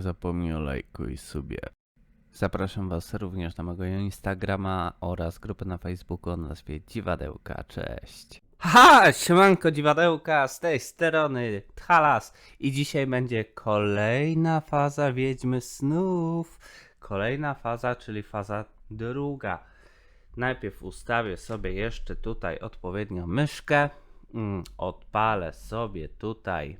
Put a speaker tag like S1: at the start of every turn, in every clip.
S1: zapomnij o lajku i subie. Zapraszam Was również na mojego Instagrama oraz grupę na Facebooku o nazwie Dziwadełka. Cześć! Ha! Siemanko Dziwadełka, z tej strony Thalas i dzisiaj będzie kolejna faza Wiedźmy Snów. Kolejna faza, czyli faza druga. Najpierw ustawię sobie jeszcze tutaj odpowiednio myszkę. Mm, odpalę sobie tutaj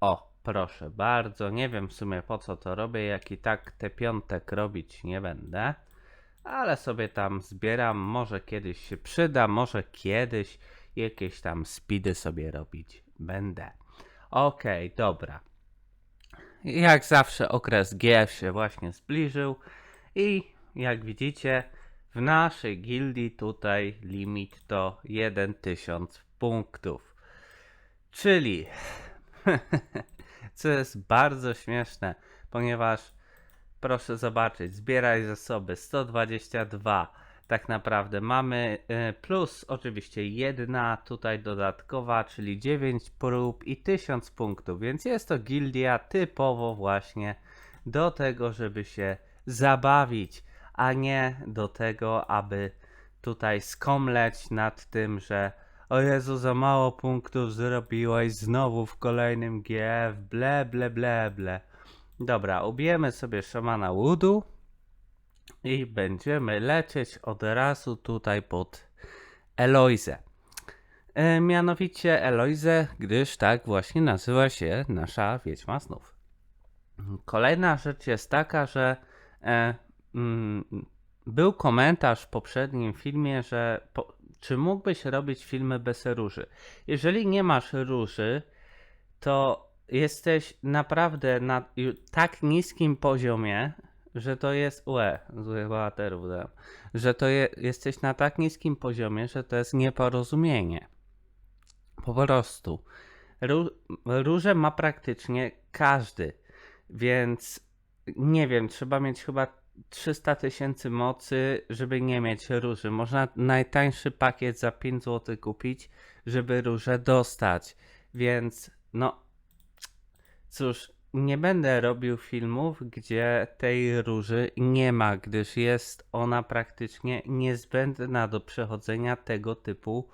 S1: o, proszę bardzo. Nie wiem w sumie po co to robię, jak i tak te piątek robić nie będę. Ale sobie tam zbieram, może kiedyś się przyda, może kiedyś jakieś tam speedy sobie robić będę. Okej, dobra. Jak zawsze okres GF się właśnie zbliżył i jak widzicie w naszej gildii tutaj limit to 1000 punktów. Czyli co jest bardzo śmieszne, ponieważ proszę zobaczyć, zbieraj zasoby 122. Tak naprawdę mamy y, plus oczywiście jedna tutaj dodatkowa, czyli 9 prób i 1000 punktów, więc jest to gildia typowo właśnie do tego, żeby się zabawić, a nie do tego, aby tutaj skomleć nad tym, że o Jezu, za mało punktów zrobiłeś znowu w kolejnym GF, ble, ble, ble, ble. Dobra, ubijemy sobie szamana Woodu i będziemy lecieć od razu tutaj pod Eloizę. E, mianowicie Eloizę, gdyż tak właśnie nazywa się nasza Wiedźma Snów. Kolejna rzecz jest taka, że e, mm, był komentarz w poprzednim filmie, że po, czy mógłbyś robić filmy bez róży? Jeżeli nie masz róży, to jesteś naprawdę na tak niskim poziomie, że to jest łe, złych bohaterów że to je, jesteś na tak niskim poziomie, że to jest nieporozumienie. Po prostu. Ró- róże ma praktycznie każdy, więc nie wiem, trzeba mieć chyba 300 tysięcy mocy, żeby nie mieć róży. Można najtańszy pakiet za 5 zł kupić, żeby różę dostać. Więc no, cóż, nie będę robił filmów, gdzie tej róży nie ma, gdyż jest ona praktycznie niezbędna do przechodzenia tego typu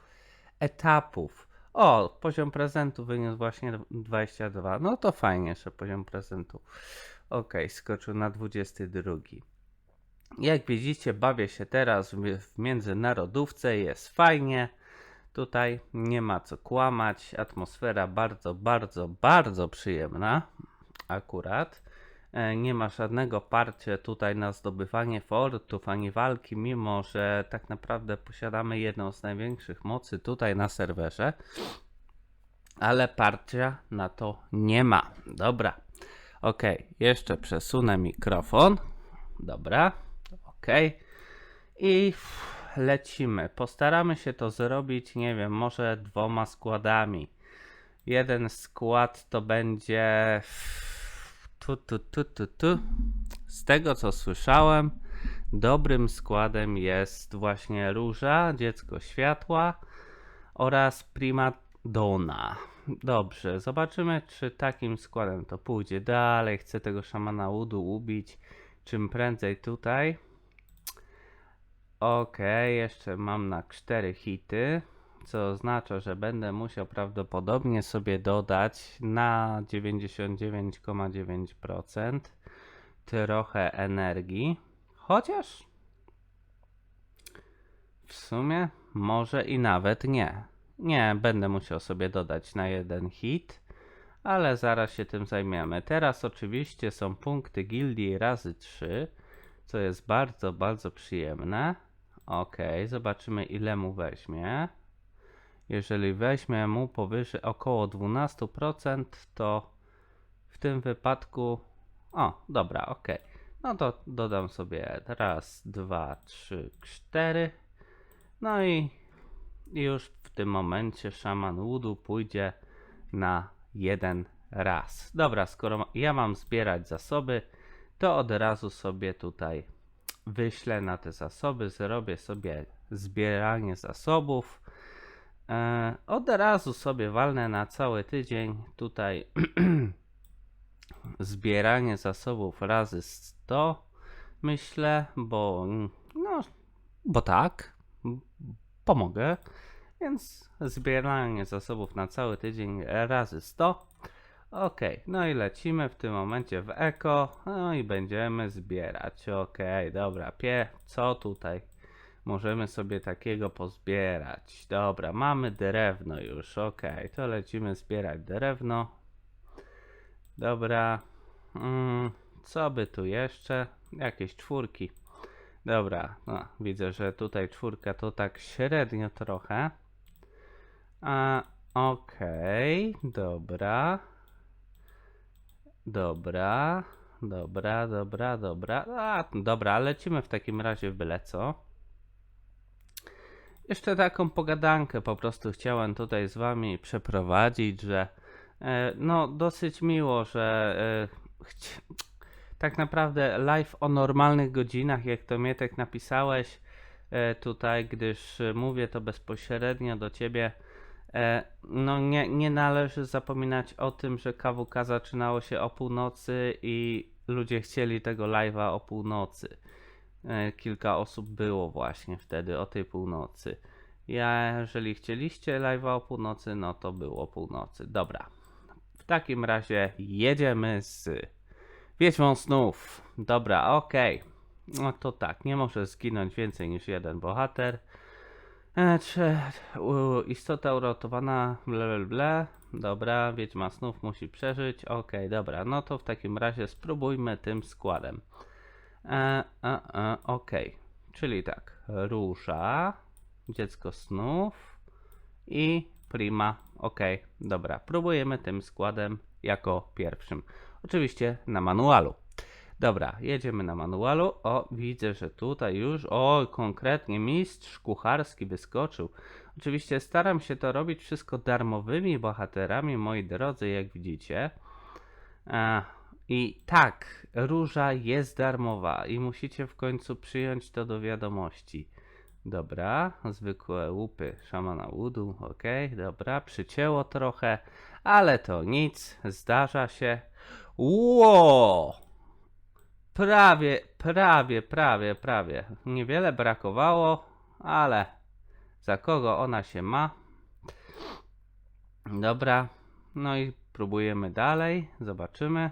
S1: etapów. O, poziom prezentu wyniósł właśnie 22. No to fajnie, że poziom prezentu. Ok, skoczył na 22. Jak widzicie, bawię się teraz w, międzynarodówce, jest fajnie. Tutaj nie ma co kłamać. Atmosfera bardzo, bardzo, bardzo przyjemna. Akurat. E, Nie ma żadnego parcia tutaj na zdobywanie fortów ani walki, mimo że tak naprawdę posiadamy jedną z największych mocy tutaj na serwerze. Ale parcia na to nie ma. Dobra. Ok, jeszcze przesunę mikrofon. Dobra. Ok. I lecimy. Postaramy się to zrobić, nie wiem, może dwoma składami. Jeden skład to będzie. Tu, tu, tu, tu, tu. Z tego co słyszałem, dobrym składem jest właśnie Róża, Dziecko Światła oraz Prima Donna. Dobrze, zobaczymy, czy takim składem to pójdzie dalej. Chcę tego szamana Udu ubić czym prędzej tutaj. Okej, jeszcze mam na 4 hity, co oznacza, że będę musiał prawdopodobnie sobie dodać na 99,9% trochę energii. Chociaż w sumie może i nawet nie. Nie, będę musiał sobie dodać na jeden hit, ale zaraz się tym zajmiemy. Teraz oczywiście są punkty gildii razy 3, co jest bardzo, bardzo przyjemne. Ok, zobaczymy ile mu weźmie. Jeżeli weźmie mu powyżej około 12%, to w tym wypadku. O, dobra, ok. No to dodam sobie raz, dwa, trzy, cztery. No i już w tym momencie szaman Woodu pójdzie na jeden raz. Dobra, skoro ja mam zbierać zasoby, to od razu sobie tutaj wyślę na te zasoby, zrobię sobie zbieranie zasobów. E, od razu sobie walnę na cały tydzień tutaj zbieranie zasobów razy 100, myślę, bo no, bo tak, pomogę, więc zbieranie zasobów na cały tydzień razy 100. Ok, no i lecimy w tym momencie w eko, no i będziemy zbierać. Ok, dobra, pie, co tutaj możemy sobie takiego pozbierać? Dobra, mamy drewno już, ok, to lecimy zbierać drewno. Dobra, mm, co by tu jeszcze? Jakieś czwórki. Dobra, no, widzę, że tutaj czwórka to tak średnio trochę. A, okej, dobra. Dobra, dobra, dobra, dobra. A, dobra, lecimy w takim razie w byle co. Jeszcze taką pogadankę po prostu chciałem tutaj z wami przeprowadzić, że e, no dosyć miło, że e, tak naprawdę live o normalnych godzinach, jak to Mietek napisałeś e, tutaj, gdyż e, mówię to bezpośrednio do ciebie. E, no nie, nie należy zapominać o tym, że KWK zaczynało się o północy i ludzie chcieli tego live'a o północy. E, kilka osób było właśnie wtedy o tej północy. Ja, jeżeli chcieliście live'a o północy, no to było północy. Dobra. W takim razie jedziemy z Wiedźmą snów. Dobra, okej. No to tak, nie może zginąć więcej niż jeden bohater. Czy, istota uratowana, ble, ble, ble. Dobra, Wiedźma snów musi przeżyć. Okej, dobra, no to w takim razie spróbujmy tym składem. E, e, e, okej, czyli tak, róża, dziecko snów i prima. Okej, dobra, próbujemy tym składem jako pierwszym. Oczywiście na manualu. Dobra, jedziemy na manualu. O, widzę, że tutaj już, o, konkretnie mistrz kucharski wyskoczył. Oczywiście staram się to robić wszystko darmowymi bohaterami, moi drodzy, jak widzicie. I tak, róża jest darmowa i musicie w końcu przyjąć to do wiadomości. Dobra, zwykłe łupy szamana łudu, ok, dobra, przycięło trochę, ale to nic, zdarza się. Ło! Prawie, prawie, prawie, prawie. Niewiele brakowało, ale za kogo ona się ma? Dobra, no i próbujemy dalej. Zobaczymy,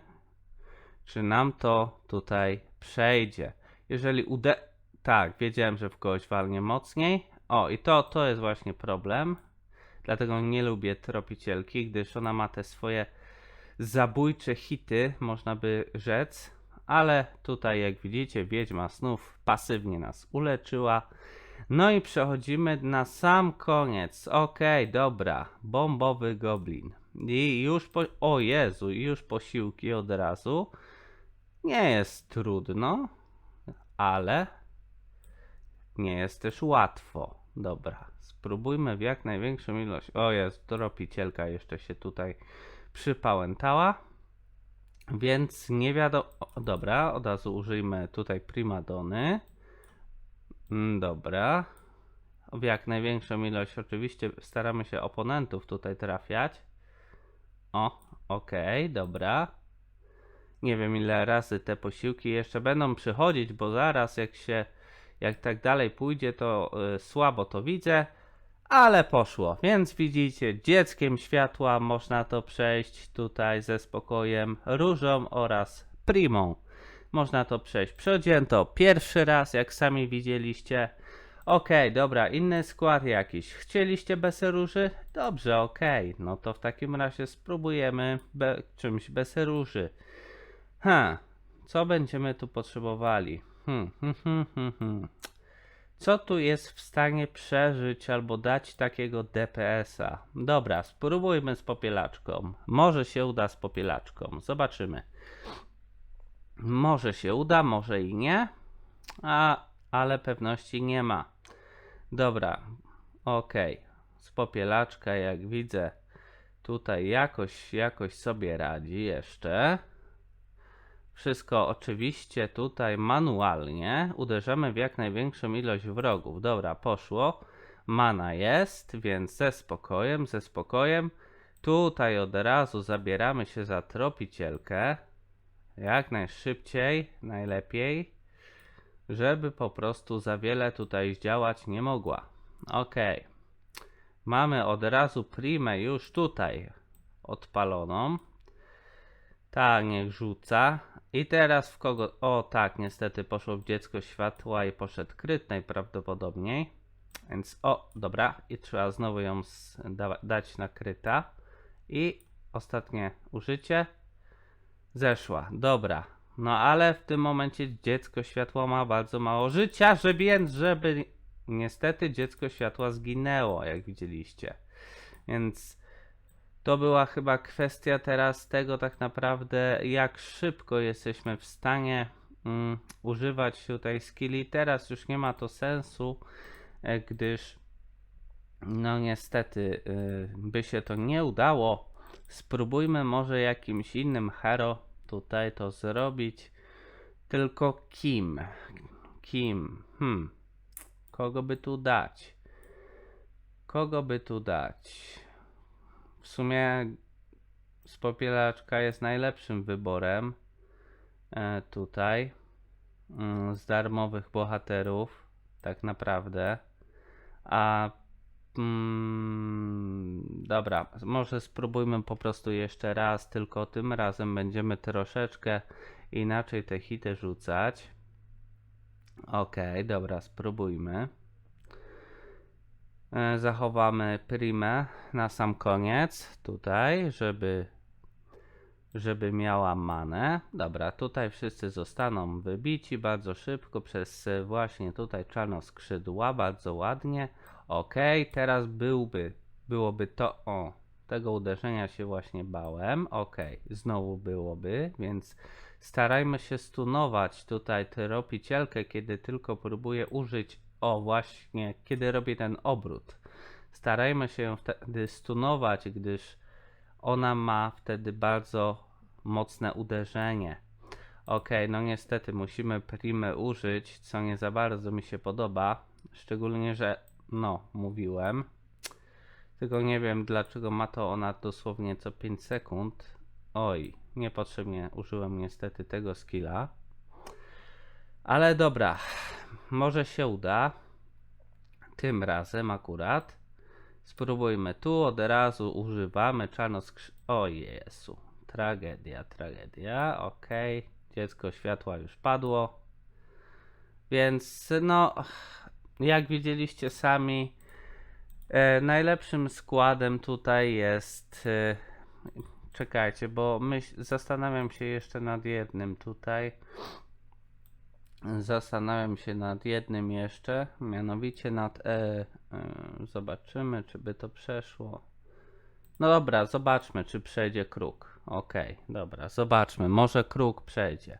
S1: czy nam to tutaj przejdzie. Jeżeli ude... Tak, wiedziałem, że w kogoś walnie mocniej. O, i to, to jest właśnie problem. Dlatego nie lubię tropicielki, gdyż ona ma te swoje zabójcze hity, można by rzec. Ale tutaj, jak widzicie, Wiedźma Snów pasywnie nas uleczyła. No i przechodzimy na sam koniec. Okej, dobra. Bombowy goblin. I już po... O Jezu, już posiłki od razu. Nie jest trudno, ale nie jest też łatwo. Dobra, spróbujmy w jak największą ilość. O jest, tropicielka jeszcze się tutaj przypałętała. Więc nie wiadomo. Dobra, od razu użyjmy tutaj primadony. Mm, Dobra. W jak największą ilość oczywiście staramy się oponentów tutaj trafiać. O, okej, dobra. Nie wiem ile razy te posiłki jeszcze będą przychodzić, bo zaraz jak się, jak tak dalej pójdzie, to y, słabo to widzę. Ale poszło, więc widzicie, dzieckiem światła można to przejść tutaj ze spokojem, różą oraz primą. Można to przejść. Przechodziłem to pierwszy raz, jak sami widzieliście. Okej, dobra, inny skład jakiś. Chcieliście bez róży? Dobrze, okej. No to w takim razie spróbujemy be czymś bez róży. Ha, co będziemy tu potrzebowali? Hmm, hmm, hmm, hmm, hmm. Co tu jest w stanie przeżyć albo dać takiego DPS-a? Dobra, spróbujmy z popielaczką. Może się uda z popielaczką. Zobaczymy. Może się uda, może i nie. A, ale pewności nie ma. Dobra, okej. Z popielaczka, jak widzę, tutaj jakoś, jakoś sobie radzi jeszcze. Wszystko oczywiście tutaj manualnie. Uderzamy w jak największą ilość wrogów. Dobra, poszło. Mana jest, więc ze spokojem, ze spokojem. Tutaj od razu zabieramy się za tropicielkę. Jak najszybciej, najlepiej, żeby po prostu za wiele tutaj działać nie mogła. Ok. Mamy od razu primę już tutaj odpaloną. Tak, niech rzuca. I teraz w kogo. O, tak, niestety poszło w dziecko światła i poszedł kryt najprawdopodobniej. Więc, o, dobra. I trzeba znowu ją dać na kryta. I ostatnie użycie. Zeszła, dobra. No ale w tym momencie dziecko światła ma bardzo mało życia, że więc, żeby niestety dziecko światła zginęło, jak widzieliście. Więc to była chyba kwestia teraz tego tak naprawdę, jak szybko jesteśmy w stanie mm, używać tutaj skilli. Teraz już nie ma to sensu, e, gdyż no niestety y, by się to nie udało. Spróbujmy może jakimś innym hero tutaj to zrobić. Tylko kim? Kim? Hmm. Kogo by tu dać? Kogo by tu dać? W sumie spopielaczka jest najlepszym wyborem e, tutaj mm, z darmowych bohaterów, tak naprawdę. A mm, dobra, może spróbujmy po prostu jeszcze raz, tylko tym razem będziemy troszeczkę inaczej te hity rzucać. Okej, dobra, spróbujmy. E, Zachowamy primę na sam koniec tutaj, żeby żeby miała manę. Dobra, tutaj wszyscy zostaną wybici bardzo szybko przez e, właśnie tutaj czarnoskrzydła, bardzo ładnie. Ok, teraz byłby, byłoby to, o, tego uderzenia się właśnie bałem. Ok, znowu byłoby, więc starajmy się stunować tutaj tropicielkę, kiedy tylko próbuję użyć, o właśnie, kiedy robię ten obrót. Starajmy się ją wtedy stunować, gdyż ona ma wtedy bardzo mocne uderzenie. Ok, no niestety musimy primę użyć, co nie za bardzo mi się podoba. Szczególnie, że no, mówiłem. Tylko nie wiem dlaczego ma to ona dosłownie co 5 sekund. Oj, niepotrzebnie użyłem niestety tego skilla. Ale dobra, może się uda. Tym razem akurat. Spróbujmy tu, od razu używamy czarnoskrzy... O Jezu, tragedia, tragedia, okej. Dziecko światła już padło. Więc no, jak widzieliście sami, e, najlepszym składem tutaj jest... E, czekajcie, bo myśl, zastanawiam się jeszcze nad jednym tutaj. Zastanawiam się nad jednym jeszcze, mianowicie nad E. e, Zobaczymy, czy by to przeszło. No dobra, zobaczmy, czy przejdzie kruk. Okej, dobra, zobaczmy, może kruk przejdzie.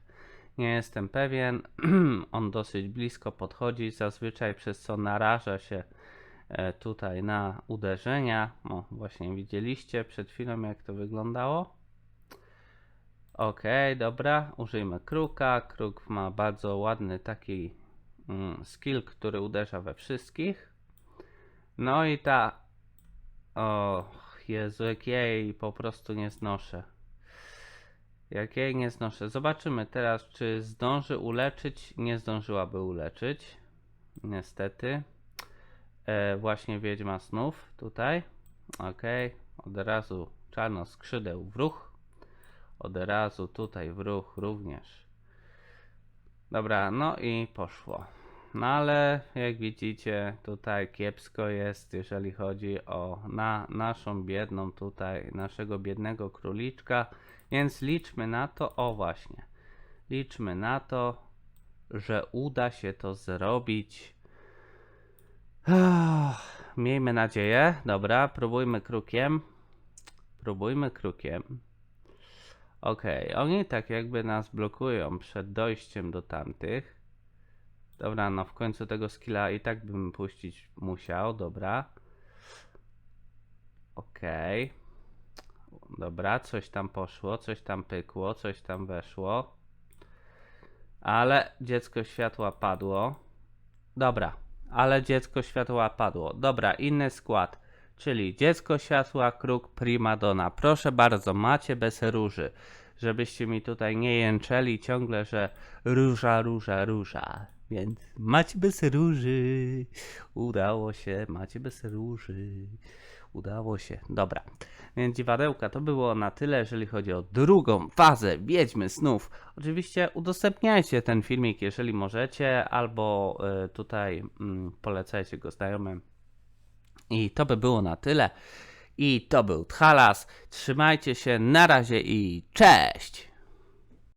S1: Nie jestem pewien, on dosyć blisko podchodzi, zazwyczaj przez co naraża się e, tutaj na uderzenia. O, właśnie widzieliście przed chwilą, jak to wyglądało. Okej, dobra, użyjmy kruka. Kruk ma bardzo ładny taki mm, skill, który uderza we wszystkich. No i ta. O Jezu, jak ja jej po prostu nie znoszę. Jak ja jej nie znoszę. Zobaczymy teraz, czy zdąży uleczyć. Nie zdążyłaby uleczyć. Niestety. E, właśnie wiedźma snów tutaj. Okej, od razu czarno skrzydeł w ruch. Od razu tutaj w ruch również. Dobra, no i poszło. No ale jak widzicie, tutaj kiepsko jest, jeżeli chodzi o na, naszą biedną tutaj, naszego biednego króliczka. Więc liczmy na to, o właśnie, liczmy na to, że uda się to zrobić. Miejmy nadzieję. Dobra, próbujmy krukiem. Próbujmy krukiem. Okej, oni tak jakby nas blokują przed dojściem do tamtych. Dobra, no w końcu tego skilla i tak bym puścić musiał, dobra. Okej. Dobra, coś tam poszło, coś tam pykło, coś tam weszło. Ale dziecko światła padło. Dobra, ale dziecko światła padło. Dobra, inny skład. Czyli Dziecko Światła, Kruk, Primadonna. Proszę bardzo, macie bez róży. Żebyście mi tutaj nie jęczeli ciągle, że róża, róża, róża. Więc macie bez róży. Udało się, macie bez róży. Udało się. Dobra. Więc dziwadełka, to było na tyle, jeżeli chodzi o drugą fazę Wiedźmy Snów. Oczywiście udostępniajcie ten filmik, jeżeli możecie, albo y, tutaj mm, polecajcie go znajomym. I to by było na tyle. I to był Thalas. Trzymajcie się, na razie i cześć!